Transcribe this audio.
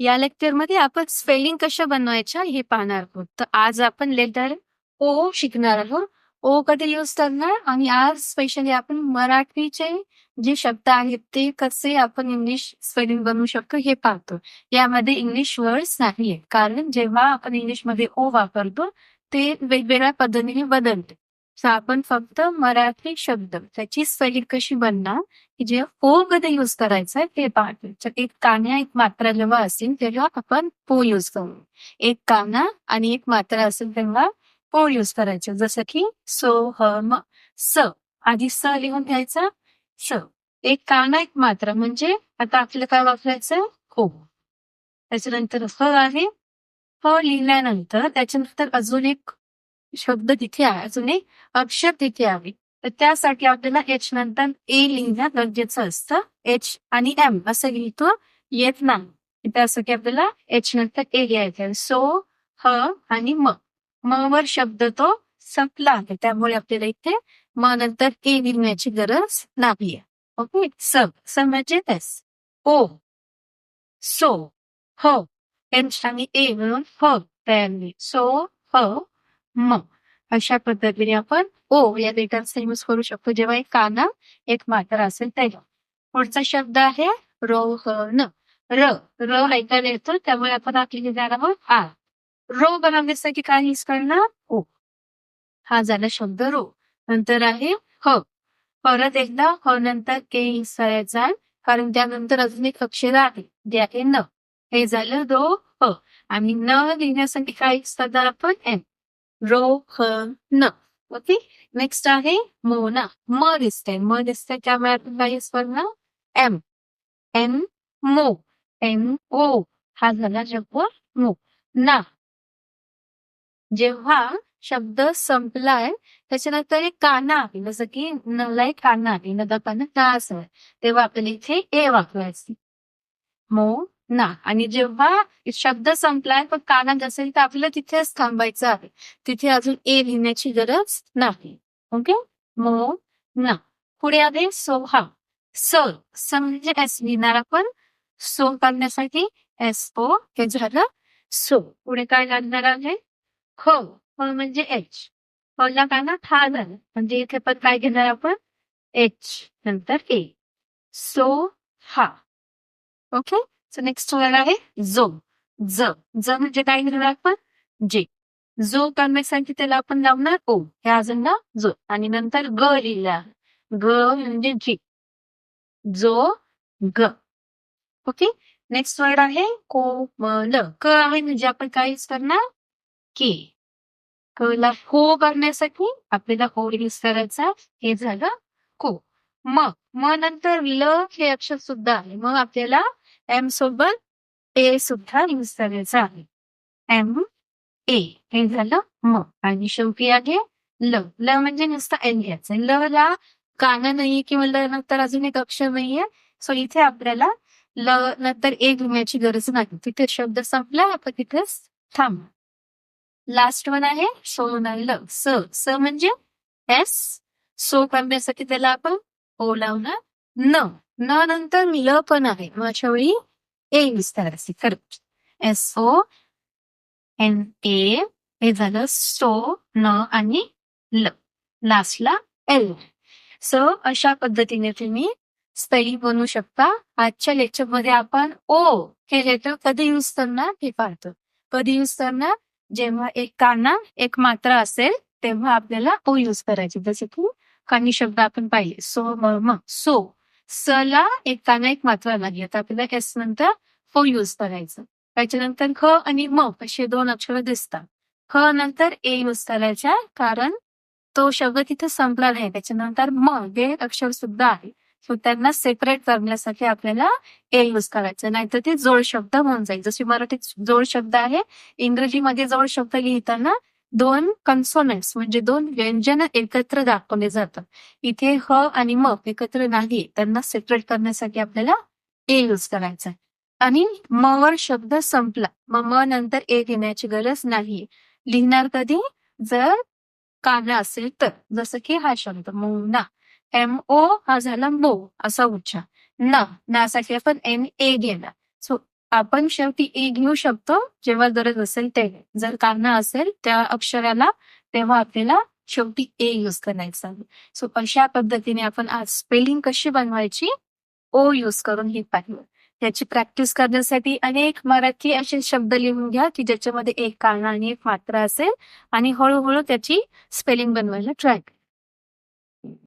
या लेक्चरमध्ये आपण स्पेलिंग कशा बनवायच्या हे पाहणार आहोत. तर आज आपण लेटर ओ शिकणार आहोत. ओ कधी यूज करणार? आणि आज स्पेशली आपण मराठीचे जे शब्द आहेत ते कसे आपण इंग्लिश स्पेलिंग बनवू शकतो हे पाहतो. यामध्ये इंग्लिश वर्ड्स नाहीये कारण जेव्हा आपण इंग्लिशमध्ये ओ वापरतो ते वेगवेगळ्या पद्धतीने बदलते. आपण फक्त मराठी शब्द त्याची स्पेलिंग कशी बनणार? की जे ओ कधी युज करायचं ते पाहतो. एक कान्या एक मात्रा जेव्हा असेल तेव्हा आपण पो युज करू. एक काना आणि एक मात्रा असेल तेव्हा पो युज करायचं. जसं की सो ह म स. आधी स लिहून घ्यायचा. स. एक काना एक मात्रा. म्हणजे आता आपलं काय वापरायचं? हो. त्याच्यानंतर ह आहे. ह लिहिल्यानंतर त्याच्यानंतर अजून एक शब्द तिथे आहे अजून एक अक्षर तिथे आहे. तर त्यासाठी आपल्याला एच नंतर ए लिहिणं गरजेचं असतं. एच आणि एम असं लिहितो येत नाही. त्यासाठी आपल्याला एच नंतर ए लिहायचं सो ह आणि म. म वर शब्द तो संपला आहे. त्यामुळे आपल्याला इथे म नंतर ए लिहिण्याची गरज नाहीये. ओके? स. स म्हणजे एस ओ. सो ह. एच आणि ए म्हणून ह तयार सो ह. म अशा पद्धतीने आपण ओ या लेटरचा यूज करू शकतो. जेव्हा एक काना एक मात्र असेल तेव्हा. पुढचा शब्द आहे रोहन. र र ऐकायला येतो त्यामुळे आपण आपली जाणार आहोत आ. रो बनवण्यासाठी काय यूज करणार? ओ. हा झाला शब्द रो. नंतर आहे ह. परत एकदा ह नंतर के हिसायचा कारण त्यानंतर अजून एक अक्षर आहे जे आहे न. हे झालं रो ह. आणि न लिहिण्यासाठी काय यूज करणार आपण? एम रो ह न. ओके नेक्स्ट आहे मोना म दिसते म दिसते त्यामुळे आपण काय यूज करणार एम एम मो एम ओ हा झाला शब्द मो. ना. जेव्हा शब्द संपलाय त्याच्यानंतर एक काना आहे जसं की नला एक काना आहे नदा काना का असं. तेव्हा आपल्याला इथे ए वापरायची. मो ना. आणि जेव्हा शब्द संपलाय पण काना नसेल तर आपल्याला तिथेच थांबायचं आहे. तिथे अजून ए लिहिण्याची गरज नाही. ओके? मो ना. पुढे आहे सोहा. स स म्हणजे एस लिहिणार आपण. सो करण्यासाठी एस ओ हे झालं. सो पुढे काय लागणार आहे? हो म्हणजे एच. होला काना हा झालं म्हणजे इथे पण काय घेणार आपण? एच. नंतर ए. सो हा. ओके? सो नेक्स्ट वर्ड आहे जो. ज. ज म्हणजे काय घेणार आपण? जे. जो करण्यासाठी त्याला आपण लावणार ओ. हे अजून ना जो. आणि नंतर ग लिहिला. ग म्हणजे जी. जो ग. ओके? नेक्स्ट वर्ड आहे कोमल. क आहे म्हणजे आपण काय युज करणार? के. कला हो करण्यासाठी आपल्याला हो युज करायचा. हे झालं को. म. म नंतर ल हे अक्षर सुद्धा आहे. मग आपल्याला एम सोबत ए सुद्धा यूज करायचा आहे. एम ए हे झालं म. आणि शेवटी आहे ल. ल म्हणजे नुसतं एन घ्यायचं. ल ला कान नाहीये किंवा ल नंतर अजून एक अक्षर नाहीये. सो इथे आपल्याला ल नंतर ए घेण्याची गरज नाही. तिथे शब्द संपला आपण तिथेच थांब. लास्ट वन आहे सोनल स. स म्हणजे एस सो करण्यासाठी त्याला आपण ओ लावणार. न न नंतर ल पण आहे. मग अशा वेळी ए यूज असे. खरं एस ओ एन ए हे झालं सो न आणि ल. लास्टला एल सो अशा पद्धतीने तुम्ही स्पेलिंग बनवू शकता. आजच्या लेक्चरमध्ये आपण ओ हे लेटर कधी यूज करणार हे पाहतो. कधी यूज करणार? जेव्हा एक काना एक मात्रा असेल तेव्हा आपल्याला ओ यूज करायची. जसे की काही शब्द आपण पाहिले. सो मर्म म सो. स ला एक काना एक मात्रा लागली आता आपल्याला एस नंतर फ यूज करायचं. त्याच्यानंतर ख आणि म असे दोन अक्षर दिसतात. ख नंतर ए यूज करायच्या कारण तो शब्द तिथे संपला नाही. त्याच्यानंतर म हे अक्षर सुद्धा आहे. सो त्यांना सेपरेट करण्यासाठी आपल्याला ए यूज करायचं. नाहीतर ते जोड शब्द होऊन जाईल. जसे मराठीत जोड शब्द आहे इंग्रजीमध्ये जोड शब्द लिहिताना दोन कन्सोनंट्स म्हणजे दोन व्यंजन एकत्र दाखवले जातात. इथे ह आणि म एकत्र नाही त्यांना सेपरेट करण्यासाठी आपल्याला ए यूज करायचा आणि म वर शब्द संपला. मग म नंतर ए घेण्याची गरज नाही. लिहिणार कधी? जर काना असेल तर. जसं की हा शब्द मोना एम ओ हा झाला मो असा उच्चार. न नासाठी आपण एन ए घेणार. सो आपण शेवटी ए घेऊ शकतो. जेव्हा गरज असेल ते. जर कारण असेल त्या अक्षराला तेव्हा आपल्याला शेवटी ए यूज करायचा आहे. सो अशा पद्धतीने आपण आज स्पेलिंग कशी बनवायची? ओ यूज करून ही पाहिलं. याची प्रॅक्टिस करण्यासाठी अनेक मराठी असे शब्द लिहून घ्या की ज्याच्यामध्ये एक काना आणि एक मात्रा असेल आणि हळूहळू त्याची स्पेलिंग बनवायला ट्राय करा.